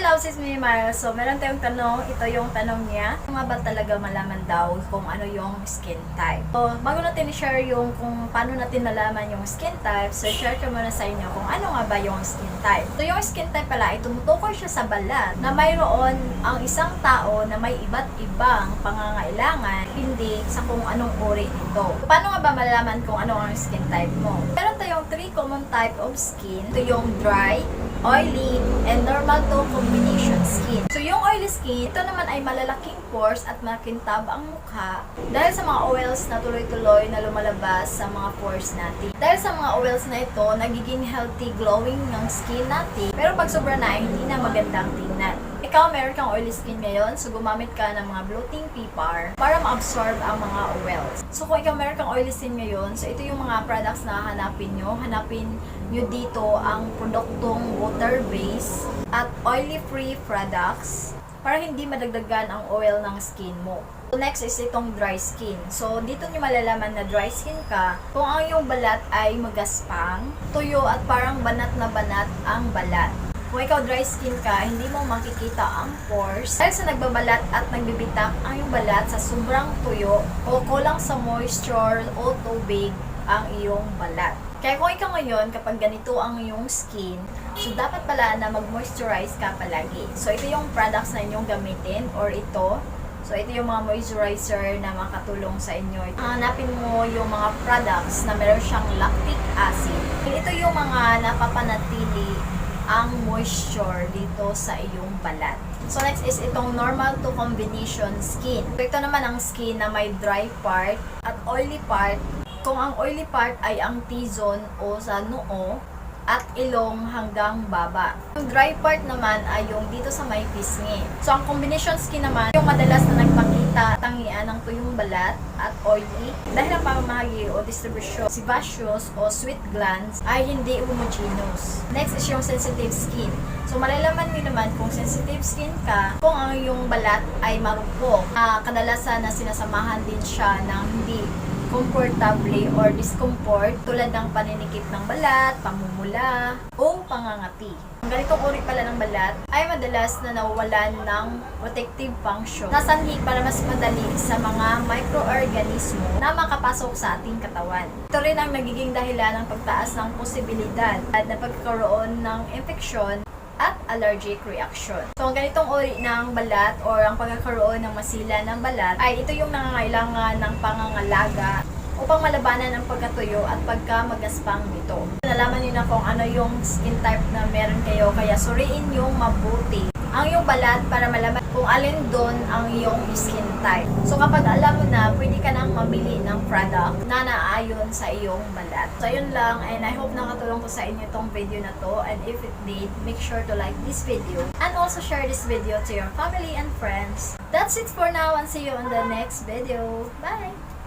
love sis me Miles. So, meron tayong tanong. Ito yung tanong niya. Nga ba talaga malaman daw kung ano yung skin type? So, bago natin i-share yung kung paano natin nalaman yung skin type, so share ko muna sa inyo kung ano nga ba yung skin type. So, yung skin type pala ay tumutukoy siya sa balat na mayroon ang isang tao na may iba't ibang pangangailangan hindi sa kung anong uri nito. Paano nga ba malalaman kung ano ang skin type mo? Meron tayong three common type of skin. Ito yung dry, oily, and normal to combination skin. So yung oily skin, ito naman ay malalaking pores at makintab ang mukha dahil sa mga oils na tuloy-tuloy na lumalabas sa mga pores natin. Dahil sa mga oils na ito, nagiging healthy, glowing ng skin natin. Pero pag sobra na, hindi na magandang tingnan. Ikaw, meron kang oily skin ngayon, so gumamit ka ng mga bloating PPAR para ma-absorb ang mga oils. So kung ikaw meron kang oily skin ngayon, so ito yung mga products na hanapin nyo. Hanapin nyo dito ang produktong water-based at oily-free products para hindi madagdagan ang oil ng skin mo. So next is itong dry skin. So dito nyo malalaman na dry skin ka kung ang iyong balat ay magaspang, tuyo at parang banat na banat ang balat. Kung ikaw dry skin ka, hindi mo makikita ang pores dahil sa nagbabalat at nagbibitak ang iyong balat sa sobrang tuyo o kulang sa moisture o tubig ang iyong balat. Kaya kung ikaw ngayon, kapag ganito ang iyong skin, so dapat pala na mag-moisturize ka palagi. So ito yung products na inyong gamitin or ito. So ito yung mga moisturizer na makatulong sa inyo. Hanapin mo yung mga products na meron siyang lactic acid. Ito yung mga napapanatili ang moisture dito sa iyong balat. So next is itong normal to combination skin. Ito naman ang skin na may dry part at oily part. Kung ang oily part ay ang T-zone o sa noo at ilong hanggang baba. Yung dry part naman ay yung dito sa may pisngi. So ang combination skin naman, yung madalas na nagpakita tangian ng tuyong balat at oily dahil ang pamamahagi o distribution sebaceous o sweat glands ay hindi homogeneous. Next is yung sensitive skin. So malalaman niyo naman kung sensitive skin ka kung ang iyong balat ay marupok. Ah, kadalasan na sinasamahan din siya ng hindi comfortably or discomfort tulad ng paninikip ng balat, pamumula, o pangangati. Ang ganitong uri pala ng balat ay madalas na nawawalan ng protective function na sanhi para mas madali sa mga microorganismo na makapasok sa ating katawan. Ito rin ang nagiging dahilan ng pagtaas ng posibilidad na pagkakaroon ng infeksyon at allergic reaction. So, ang ganitong uri ng balat or ang pagkakaroon ng masila ng balat ay ito yung nangangailangan ng pangangalaga upang malabanan ang pagkatuyo at pagkamagaspang nito. Nalaman niyo na kung ano yung skin type na meron kayo, kaya suriin yung mabuti ang iyong balat para malaman kung alin doon ang iyong skin type. So kapag alam mo na, pwede ka nang mamili ng product na naayon sa iyong balat. So yun lang and I hope nakatulong ko sa inyo itong video na to and if it did, make sure to like this video and also share this video to your family and friends. That's it for now and see you on the next video. Bye!